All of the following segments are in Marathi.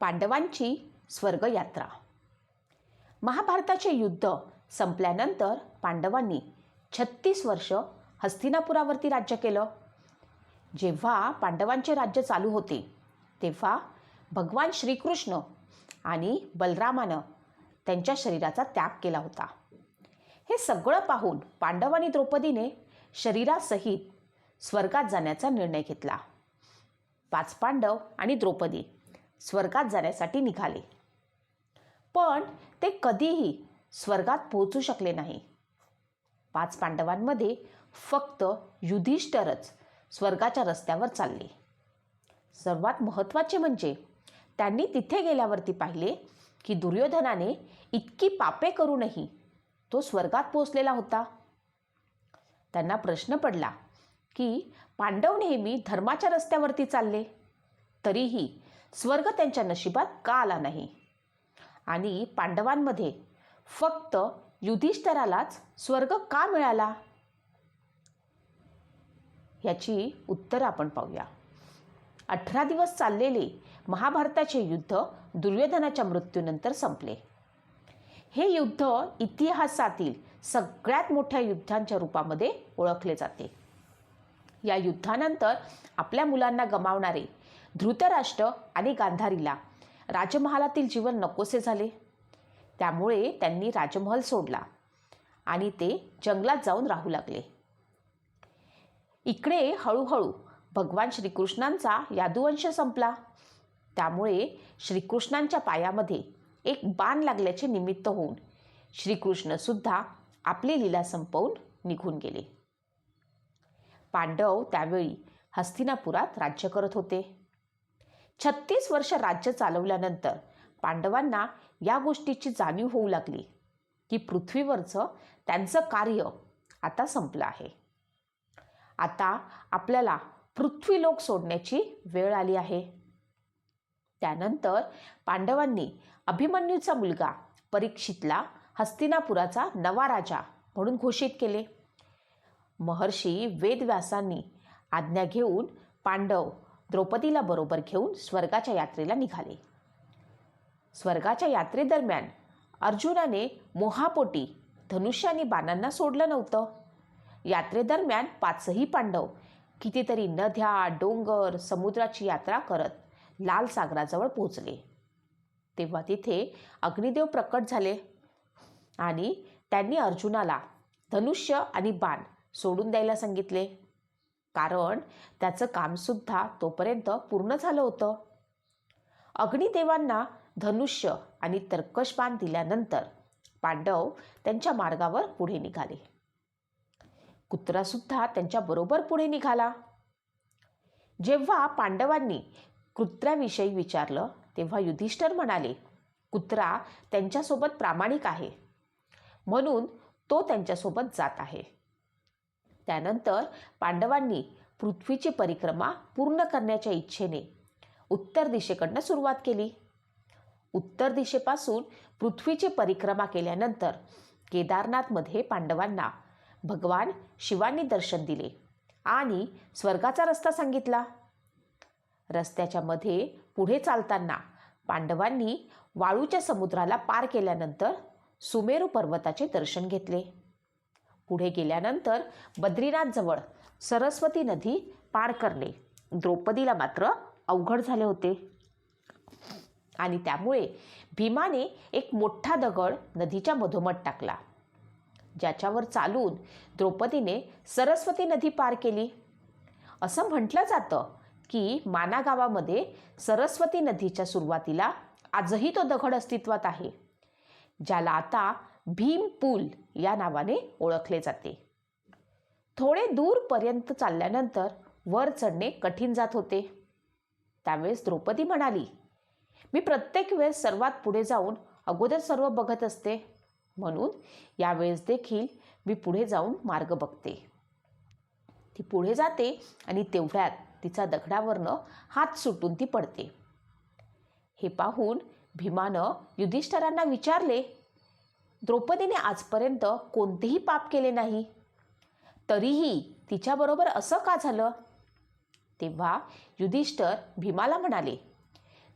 पांडवांची स्वर्गयात्रा. महाभारताचे युद्ध संपल्यानंतर पांडवांनी छत्तीस वर्ष हस्तिनापुरावरती राज्य केलं. जेव्हा पांडवांचे राज्य चालू होते तेव्हा भगवान श्रीकृष्ण आणि बलरामानं त्यांच्या शरीराचा त्याग केला होता. हे सगळं पाहून पांडव आणि द्रौपदीने शरीरासहित स्वर्गात जाण्याचा निर्णय घेतला. पाच पांडव आणि द्रौपदी स्वर्गात जाण्यासाठी निघाले. पण ते कधीही स्वर्गात पोहोचू शकले नाही. पाच पांडवांमध्ये फक्त युधिष्ठरच स्वर्गाच्या रस्त्यावर चालले. सर्वात महत्त्वाचे म्हणजे त्यांनी तिथे गेल्यावरती पाहिले की दुर्योधनाने इतकी पापे करूनही तो स्वर्गात पोचलेला होता. त्यांना प्रश्न पडला की पांडव नेहमी धर्माच्या रस्त्यावरती चालले तरीही स्वर्ग त्यांच्या नशिबात का आला नाही? आणि पांडवांमध्ये फक्त युधिष्ठरालाच स्वर्ग का मिळाला? याची उत्तर आपण पाहूया. अठरा दिवस चाललेले महाभारताचे युद्ध दुर्योधनाच्या मृत्यूनंतर संपले. हे युद्ध इतिहासातील सगळ्यात मोठ्या युद्धांच्या रूपामध्ये ओळखले जाते. या युद्धानंतर आपल्या मुलांना गमावणारे धृतराष्ट्र आणि गांधारीला. राजमहालातील जीवन नकोसे झाले. त्यामुळे त्यांनी राजमहल सोडला आणि ते जंगलात जाऊन राहू लागले. इकडे हळूहळू भगवान श्रीकृष्णांचा यादुवंश संपला. त्यामुळे श्रीकृष्णांच्या पायामध्ये एक बाण लागल्याचे निमित्त होऊन श्रीकृष्णसुद्धा आपली लीला संपवून निघून गेले. पांडव त्यावेळी हस्तिनापुरात राज्य करत होते. छत्तीस वर्ष राज्य चालवल्यानंतर पांडवांना या गोष्टीची जाणीव होऊ लागली की पृथ्वीवरचं त्यांचं कार्य आता संपलं आहे. आता आपल्याला पृथ्वीलोक सोडण्याची वेळ आली आहे. त्यानंतर पांडवांनी अभिमन्यूचा मुलगा परीक्षितला हस्तिनापुराचा नवा राजा म्हणून घोषित केले. महर्षी वेदव्यासांनी आज्ञा घेऊन पांडव द्रौपदीला बरोबर घेऊन स्वर्गाच्या यात्रेला निघाले. स्वर्गाच्या यात्रेदरम्यान अर्जुनाने मोहापोटी धनुष्य आणि बाणांना सोडलं नव्हतं. यात्रेदरम्यान पाचही पांडव कितीतरी नद्या डोंगर समुद्राची यात्रा करत लाल सागराजवळ पोहोचले. तेव्हा तिथे अग्निदेव प्रकट झाले आणि त्यांनी अर्जुनाला धनुष्य आणि बाण सोडून द्यायला सांगितले. कारण त्याचं कामसुद्धा तोपर्यंत पूर्ण झालं होतं. अग्निदेवांना धनुष्य आणि तर्कशबाण दिल्यानंतर पांडव त्यांच्या मार्गावर पुढे निघाले. कुत्रासुद्धा त्यांच्याबरोबर पुढे निघाला. जेव्हा पांडवांनी कुत्र्याविषयी विचारलं तेव्हा युधिष्ठर म्हणाले कुत्रा त्यांच्यासोबत प्रामाणिक आहे. म्हणून तो त्यांच्यासोबत जात आहे. त्यानंतर पांडवांनी पृथ्वीची परिक्रमा पूर्ण करण्याच्या इच्छेने उत्तर दिशेकडनं सुरुवात केली. उत्तर दिशेपासून पृथ्वीची परिक्रमा केल्यानंतर केदारनाथमध्ये पांडवांना भगवान शिवांनी दर्शन दिले आणि स्वर्गाचा रस्ता सांगितला. रस्त्याच्या मध्ये पुढे चालताना पांडवांनी वाळूच्या समुद्राला पार केल्यानंतर सुमेरू पर्वताचे दर्शन घेतले. पुढे गेल्यानंतर बद्रीनाथजवळ सरस्वती नदी पार करणे. द्रौपदीला मात्र अवघड झाले होते. आणि त्यामुळे भीमाने एक मोठा दगड नदीच्या मधोमध टाकला. ज्याच्यावर चालून द्रौपदीने सरस्वती नदी पार केली. असं म्हटलं जातं की माना गावामध्ये सरस्वती नदीच्या सुरुवातीला आजही तो दगड अस्तित्वात आहे. ज्याला आता भीम पूल या नावाने ओळखले जाते. थोडे दूरपर्यंत चालल्यानंतर वर चढणे कठीण जात होते. त्यावेळेस द्रौपदी म्हणाली मी प्रत्येक वेळेस सर्वात पुढे जाऊन अगोदर सर्व बघत असते. म्हणून यावेळेस देखील मी पुढे जाऊन मार्ग बघते. ती पुढे जाते आणि तेवढ्यात तिचा दगडावरनं हात सुटून ती पडते. हे पाहून भीमानं युधिष्ठरांना विचारले द्रौपदीने आजपर्यंत कोणतेही पाप केले नाही. तरीही तिच्याबरोबर असं का झालं? तेव्हा युधिष्ठर भीमाला म्हणाले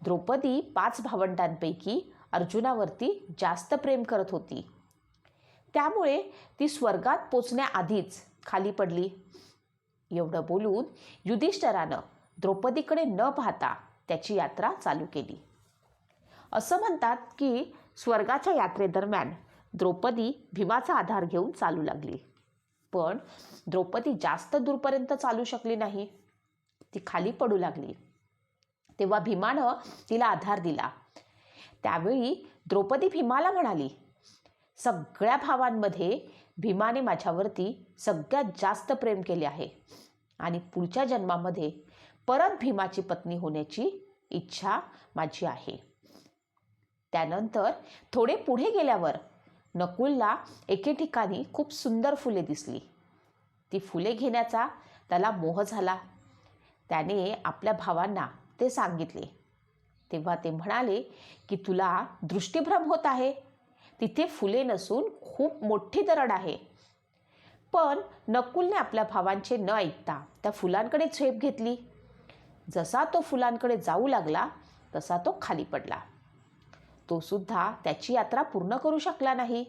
द्रौपदी पाच भावंडांपैकी अर्जुनावरती जास्त प्रेम करत होती. त्यामुळे ती स्वर्गात पोचण्याआधीच खाली पडली. एवढं बोलून युधिष्ठरानं द्रौपदीकडे न पाहता त्याची यात्रा चालू केली. असं म्हणतात की स्वर्गाच्या यात्रेदरम्यान द्रौपदी भीमाचा आधार घेऊन चालू लागली. पण द्रौपदी जास्त दूरपर्यंत चालू शकली नाही. ती खाली पडू लागली. तेव्हा भीमानं तिला आधार दिला. त्यावेळी द्रौपदी भीमाला म्हणाली सगळ्या भावांमध्ये भीमाने माझ्यावरती सगळ्यात जास्त प्रेम केले आहे आणि पुढच्या जन्मामध्ये परत भीमाची पत्नी होण्याची इच्छा माझी आहे. त्यानंतर थोडे पुढे गेल्यावर नकुलला एके ठिकाणी खूप सुंदर फुले दिसली. ती फुले घेण्याचा त्याला मोह झाला. त्याने आपल्या भावांना ते सांगितले. तेव्हा ते म्हणाले की तुला दृष्टीभ्रम होत आहे. तिथे फुले नसून खूप मोठी दरड आहे. पण नकुलने आपल्या भावांचे न ऐकता त्या फुलांकडे झेप घेतली. जसा तो फुलांकडे जाऊ लागला तसा तो खाली पडला. तो सुद्धा त्याची यात्रा पूर्ण करू शकला नाही.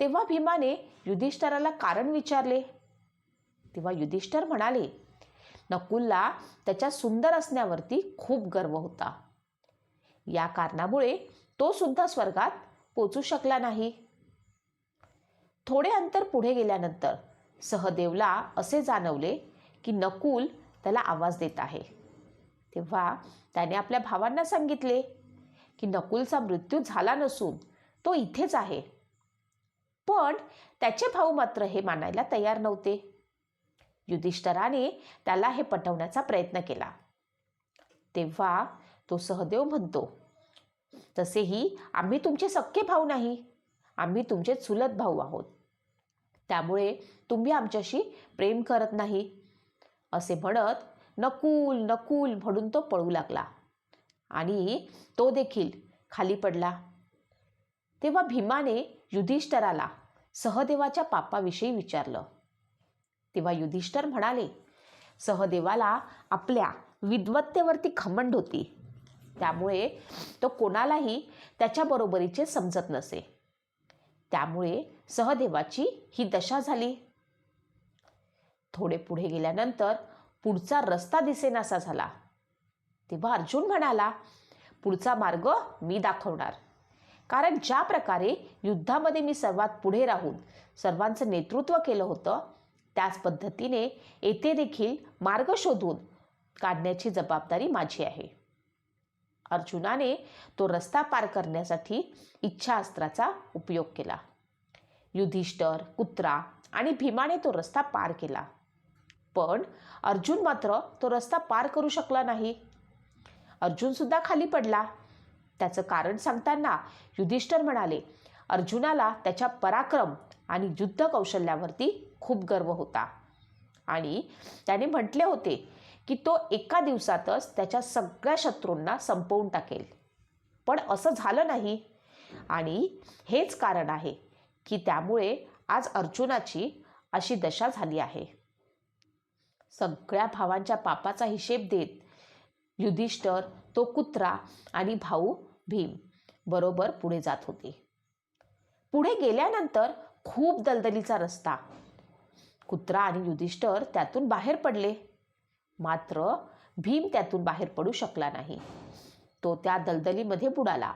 तेव्हा भीमाने युधिष्ठराला कारण विचारले. तेव्हा युधिष्ठर म्हणाले नकुलला त्याच्या सुंदर असण्यावरती खूप गर्व होता. या कारणामुळे तो सुद्धा स्वर्गात पोचू शकला नाही. थोडे अंतर पुढे गेल्यानंतर सहदेवला असे जाणवले की नकुल त्याला आवाज देत आहे. तेव्हा त्याने आपल्या भावांना सांगितले की नकुलचा मृत्यू झाला नसून तो इथेच आहे. पण त्याचे भाऊ मात्र हे मानायला तयार नव्हते. युधिष्ठराने त्याला हे पटवण्याचा प्रयत्न केला. तेव्हा तो सहदेव म्हणतो तसेही आम्ही तुमचे सख्खे भाऊ नाही. आम्ही तुमचे चुलत भाऊ आहोत. त्यामुळे तुम्ही आमच्याशी प्रेम करत नाही. असे म्हणत नकुल नकुल म्हणून तो पळू लागला. आणि तो देखील खाली पडला. तेव्हा भीमाने युधिष्ठराला सहदेवाच्या पापाविषयी विचारलं. तेव्हा युधिष्ठर म्हणाले सहदेवाला आपल्या विद्वत्तेवरती खमंड होती. त्यामुळे तो कोणालाही त्याच्या बरोबरीचे समजत नसे. त्यामुळे सहदेवाची ही दशा झाली. थोडे पुढे गेल्यानंतर पुढचा रस्ता दिसेनासा झाला. तेव्हा अर्जुन म्हणाला पुढचा मार्ग मी दाखवणार. कारण ज्या प्रकारे युद्धामध्ये मी सर्वात पुढे राहून सर्वांचं नेतृत्व केलं होतं त्याच पद्धतीने येथे देखील मार्ग शोधून काढण्याची जबाबदारी माझी आहे. अर्जुनाने तो रस्ता पार करण्यासाठी इच्छाअस्त्राचा उपयोग केला. युधिष्ठर कुत्रा आणि भीमाने तो रस्ता पार केला. पण अर्जुन मात्र तो रस्ता पार करू शकला नाही. अर्जुनसुद्धा खाली पडला. त्याचं कारण सांगताना युधिष्ठर म्हणाले अर्जुनाला त्याच्या पराक्रम आणि युद्ध कौशल्यावरती खूप गर्व होता. आणि त्याने म्हटले होते की तो एका दिवसातच त्याच्या सगळ्या शत्रूंना संपवून टाकेल. पण असं झालं नाही. आणि हेच कारण आहे की त्यामुळे आज अर्जुनाची अशी दशा झाली आहे. सगळ्या भावांच्या पापाचा हिशेब देत युधिष्ठर तो कुत्रा आणि भाऊ भीम बरोबर पुढे जात होते. पुढे गेल्यानंतर खूप दलदलीचा रस्ता. कुत्रा आणि युधिष्ठर त्यातून बाहेर पडले. मात्र भीम त्यातून बाहेर पडू शकला नाही. तो त्या दलदलीमध्ये बुडाला.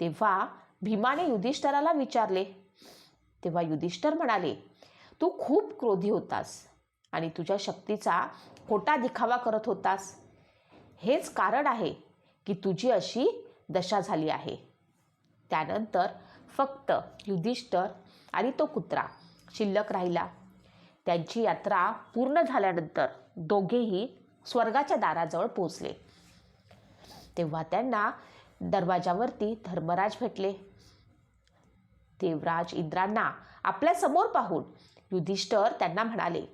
तेव्हा भीमाने युधिष्ठराला विचारले. तेव्हा युधिष्ठर म्हणाले तू खूप क्रोधी होतास आणि तुझ्या शक्तीचा खोटा दिखावा करत होतास. हेच कारण आहे की तुझी अशी दशा झाली आहे. त्यानंतर फक्त युधिष्ठर आणि तो कुत्रा शिल्लक राहिला. त्यांची यात्रा पूर्ण झाल्यानंतर दोघेही स्वर्गाच्या दाराजवळ पोचले तेव्हा त्यांना दरवाजावरती धर्मराज भेटले. देवराज इंद्रांना आपल्यासमोर पाहून युधिष्ठर त्यांना म्हणाले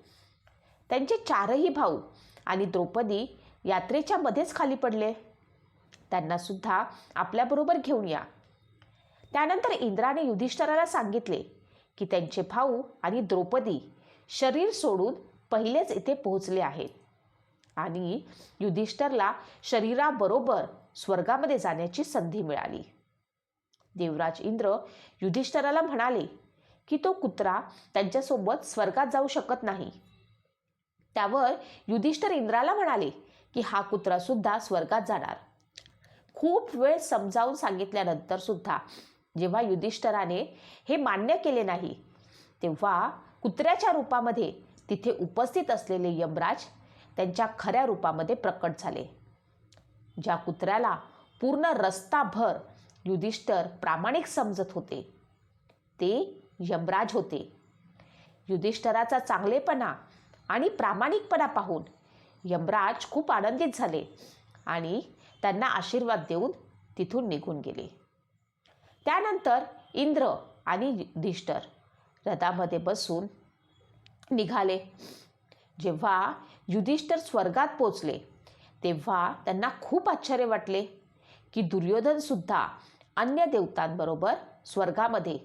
त्यांचे चारही भाऊ आणि द्रौपदी यात्रेच्या मध्येच खाली पडले. त्यांनासुद्धा आपल्याबरोबर घेऊन या. त्यानंतर इंद्राने युधिष्ठराला सांगितले की त्यांचे भाऊ आणि द्रौपदी शरीर सोडून पहिलेच इथे पोहोचले आहेत. आणि युधिष्ठरला शरीराबरोबर स्वर्गामध्ये जाण्याची संधी मिळाली. देवराज इंद्र युधिष्ठराला म्हणाले की तो कुत्रा त्यांच्यासोबत स्वर्गात जाऊ शकत नाही. त्यावर युधिष्ठर इंद्राला म्हणाले की हा कुत्रा सुद्धा स्वर्गात जाणार. खूप वेळ समजावून सांगितल्यानंतर सुद्धा जेव्हा युधिष्ठराने हे मान्य केले नाही तेव्हा कुत्र्याच्या रूपामध्ये तिथे उपस्थित असलेले यमराज त्यांच्या खऱ्या रूपामध्ये प्रकट झाले. ज्या कुत्र्याला पूर्ण रस्ताभर युधिष्ठर प्रामाणिक समजत होते ते यमराज होते. युधिष्ठराचा चांगलेपणा आणि प्रामाणिकपणा पाहून यमराज खूप आनंदित झाले आणि त्यांना आशीर्वाद देऊन तिथून निघून गेले. त्यानंतर इंद्र आणि युधिष्ठर रथामध्ये बसून निघाले. जेव्हा युधिष्ठर स्वर्गात पोचले तेव्हा त्यांना खूप आश्चर्य वाटले की दुर्योधनसुद्धा अन्य देवतांबरोबर स्वर्गामध्ये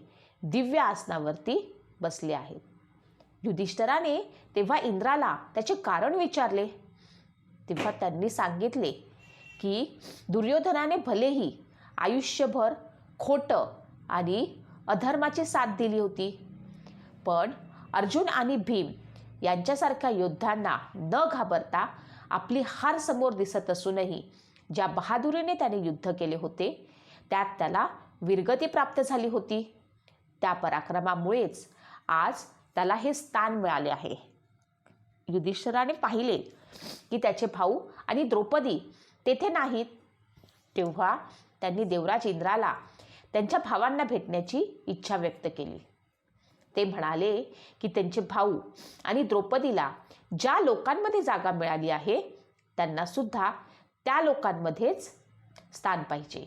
दिव्य आसनावरती बसले आहेत. युधिष्ठराने तेव्हा इंद्राला त्याचे कारण विचारले. तेव्हा त्यांनी सांगितले की दुर्योधनाने भलेही आयुष्यभर खोटं आणि अधर्माची साथ दिली होती पण अर्जुन आणि भीम यांच्यासारख्या योद्ध्यांना न घाबरता आपली हार समोर दिसत असूनही ज्या बहादुरीने त्याने युद्ध केले होते त्यात त्याला विरगती प्राप्त झाली होती. त्या पराक्रमामुळेच आज त्याला हे स्थान मिळाले आहे. युधिष्ठराने पाहिले की त्याचे भाऊ आणि द्रौपदी तेथे नाहीत. तेव्हा त्यांनी देवराज इंद्राला त्यांच्या भावांना भेटण्याची इच्छा व्यक्त केली. ते म्हणाले की त्यांचे भाऊ आणि द्रौपदीला ज्या लोकांमध्ये जागा मिळाली आहे त्यांना सुद्धा त्या लोकांमध्येच स्थान पाहिजे.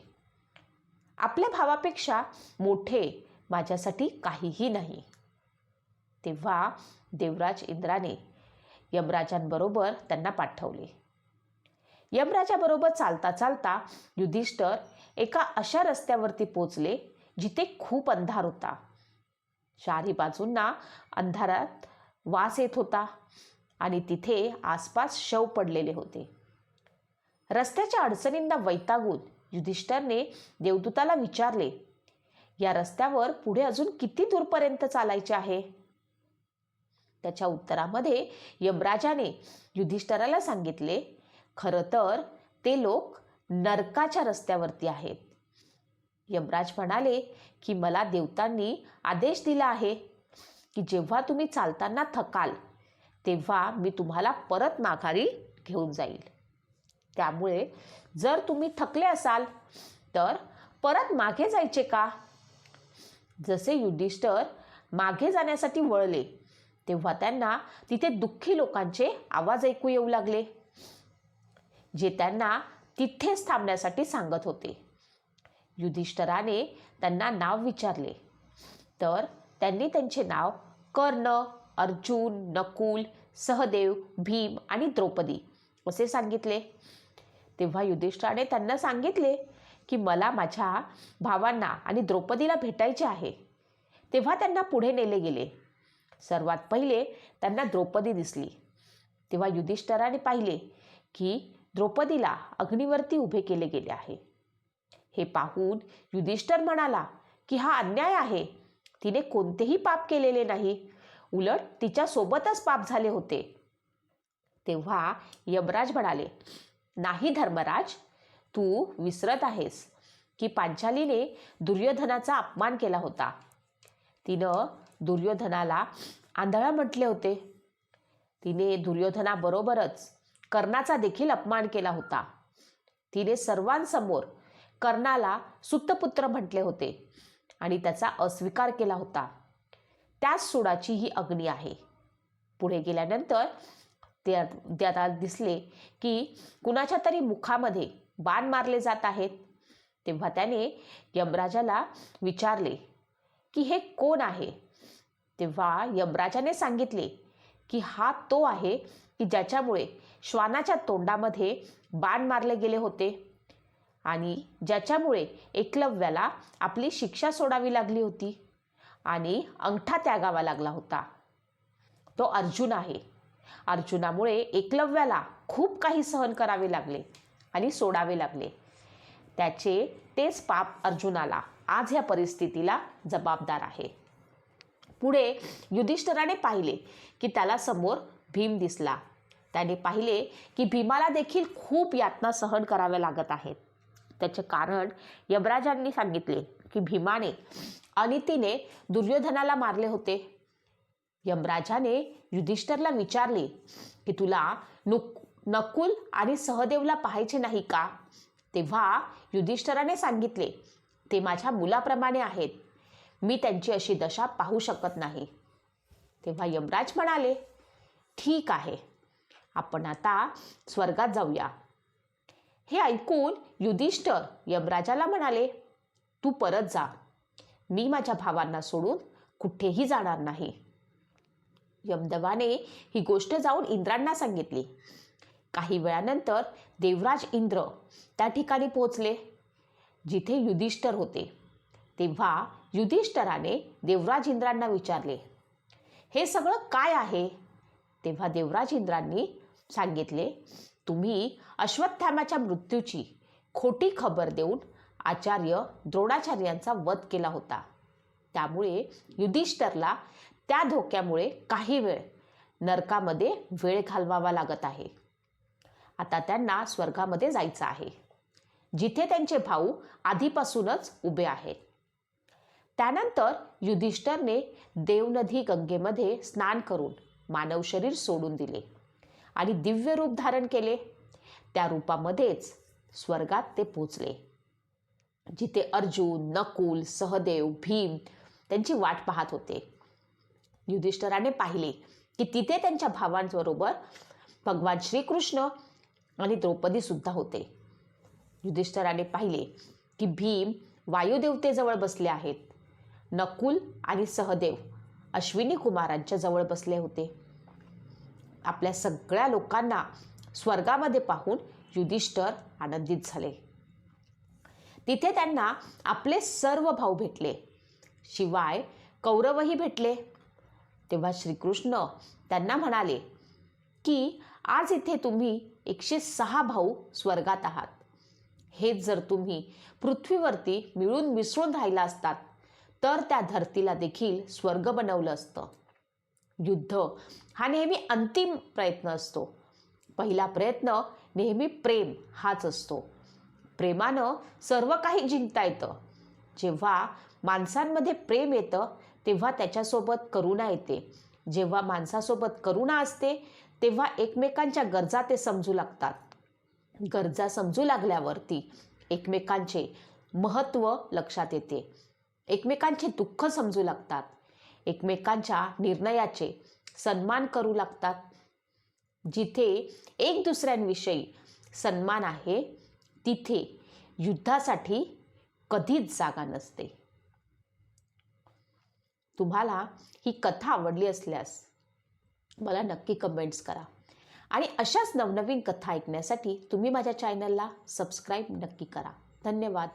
आपल्या भावापेक्षा मोठे माझ्यासाठी काहीही नाही. तेव्हा देवराज इंद्राने यमराजांबरोबर त्यांना पाठवले. यमराजाबरोबर चालता चालता युधिष्ठर एका अशा रस्त्यावरती पोचले जिथे खूप अंधार होता. चारही बाजूंना अंधारात वास येत होता आणि तिथे आसपास शव पडलेले होते. रस्त्याच्या अडचणींना वैतागून युधिष्ठरने देवदूताला विचारले या रस्त्यावर पुढे अजून किती दूरपर्यंत चालायचे आहे? त्याच्या उत्तरामध्ये यमराजाने युधिष्ठराला सांगितले खरं तर ते लोक नरकाच्या रस्त्यावरती आहेत. यमराज म्हणाले की मला देवतांनी आदेश दिला आहे की जेव्हा तुम्ही चालताना थकाल तेव्हा मी तुम्हाला परत माघारी घेऊन जाईल. त्यामुळे जर तुम्ही थकले असाल तर परत मागे जायचे का? जसे युधिष्ठर मागे जाण्यासाठी वळले तेव्हा त्यांना तिथे दुःखी लोकांचे आवाज ऐकू येऊ लागले जे त्यांना तिथेच थांबण्यासाठी सांगत होते. युधिष्ठराने त्यांना नाव विचारले. तर त्यांनी त्यांचे नाव कर्ण अर्जुन नकुल सहदेव भीम आणि द्रौपदी असे सांगितले. तेव्हा युधिष्ठराने त्यांना सांगितले की मला माझ्या भावांना आणि द्रौपदीला भेटायचे आहे. तेव्हा त्यांना पुढे नेले गेले. सर्वात पहिले त्यांना द्रौपदी दिसली. तेव्हा युधिष्ठराने पाहिले की द्रौपदीला अग्निवरती उभे केले गेले आहे. हे पाहून युधिष्ठर म्हणाला की हा अन्याय आहे. तिने कोणतेही पाप केलेले नाही. उलट तिच्यासोबतच पाप झाले होते. तेव्हा यमराज म्हणाले नाही धर्मराज तू विसरत आहेस की पांचालीने दुर्योधनाचा अपमान केला होता. तिनं दुर्योधनाला आंधळा म्हटले होते. तिने दुर्योधनाबरोबरच कर्णाचा देखील अपमान केला होता. तिने सर्वांसमोर कर्णाला सुतपुत्र म्हटले होते आणि त्याचा अस्वीकार केला होता. त्याच सुडाची ही अग्नी आहे. पुढे गेल्यानंतर ते त्याला दिसले की कुणाच्या तरी मुखामध्ये बाण मारले जात आहेत. तेव्हा त्याने यमराजाला विचारले की हे कोण आहे? तेव्हा यमराजाने सांगितले की हा तो आहे की ज्याच्यामुळे श्वानाच्या तोंडामध्ये बाण मारले गेले होते आणि ज्याच्यामुळे एकलव्याला आपली शिक्षा सोडावी लागली होती आणि अंगठा त्यागावा लागला होता. तो अर्जुन आहे. अर्जुनामुळे एकलव्याला खूप काही सहन करावे लागले आणि सोडावे लागले. त्याचे तेच पाप अर्जुनाला आज ह्या परिस्थितीला जबाबदार आहे. पुढे युधिष्ठराने पाहिले की त्याला समोर भीम दिसला. त्याने पाहिले की भीमाला देखील खूप यातना सहन कराव्या लागत आहेत. त्याचे कारण यमराजांनी सांगितले की भीमाने अनितीने दुर्योधनाला मारले होते. यमराजाने युधिष्ठरला विचारले की तुला नुक नकुल आणि सहदेवला पाहायचे नाही का? तेव्हा युधिष्ठराने सांगितले ते माझ्या मुलाप्रमाणे आहेत. मी त्यांची अशी दशा पाहू शकत नाही. तेव्हा यमराज म्हणाले ठीक आहे आपण आता स्वर्गात जाऊया. हे ऐकून युधिष्ठर यमराजाला म्हणाले तू परत जा. मी माझ्या भावांना सोडून कुठेही जाणार नाही. यमदेवाने ही गोष्ट जाऊन इंद्रांना सांगितली. काही वेळानंतर देवराज इंद्र त्या ठिकाणी पोहोचले जिथे युधिष्ठर होते. तेव्हा युधिष्ठराने देवराज इंद्रांना विचारले हे सगळं काय आहे? तेव्हा देवराज इंद्रांनी सांगितले तुम्ही अश्वत्थामाच्या मृत्यूची खोटी खबर देऊन आचार्य द्रोणाचार्यांचा वध केला होता. त्यामुळे युधिष्ठरला त्या धोक्यामुळे काही वेळ नरकामध्ये वेळ घालवावा लागत आहे. आता त्यांना स्वर्गामध्ये जायचं आहे. जिथे त्यांचे भाऊ आधीपासूनच उभे आहेत. त्यानंतर युधिष्ठरने देवनदी गंगेमध्ये स्नान करून मानव शरीर सोडून दिले आणि दिव्य रूप धारण केले. त्या रूपामध्येच स्वर्गात ते पोचले. जिथे अर्जुन नकुल सहदेव भीम त्यांची वाट पाहत होते. युधिष्ठराने पाहिले की तिथे त्यांच्या भावांबरोबर भगवान श्रीकृष्ण आणि द्रौपदी सुद्धा होते. युधिष्ठराने पाहिले की भीम वायुदेवतेजवळ बसले आहेत. नकुल आणि सहदेव अश्विनी कुमारांच्या जवळ बसले होते. आपल्या सगळ्या लोकांना स्वर्गामध्ये पाहून युधिष्ठर आनंदित झाले. तिथे त्यांना आपले सर्व भाऊ भेटले. शिवाय कौरवही भेटले. तेव्हा श्रीकृष्ण त्यांना म्हणाले की आज इथे तुम्ही एकशे सहा भाऊ स्वर्गात आहात. हेच जर तुम्ही पृथ्वीवरती मिळून मिसळून राहिला असतात तर त्या धरतीला देखील स्वर्ग बनवलं असतं. युद्ध हा नेहमी अंतिम प्रयत्न असतो. पहिला प्रयत्न नेहमी प्रेम हाच असतो. प्रेमानं सर्व काही जिंकता येतं. जेव्हा माणसांमध्ये प्रेम येतं तेव्हा त्याच्यासोबत करुणा येते. जेव्हा माणसासोबत करुणा असते तेव्हा एकमेकांच्या गरजा ते समजू लागतात. गरजा समजू लागल्यावरती एकमेकांचे महत्त्व लक्षात येते. एकमेकांचे दुःख समजू लागतात. एकमेकांच्या निर्णयाचे सन्मान करू लागतात. जिथे एक दुसऱ्यांविषयी सन्मान आहे तिथे युद्धासाठी कधीच जागा नसते. तुम्हाला ही कथा आवडली असल्यास मला नक्की कमेंट्स करा. आणि अशाच नवनवीन कथा ऐकण्यासाठी तुम्ही माझ्या चॅनलला सबस्क्राईब नक्की करा. धन्यवाद.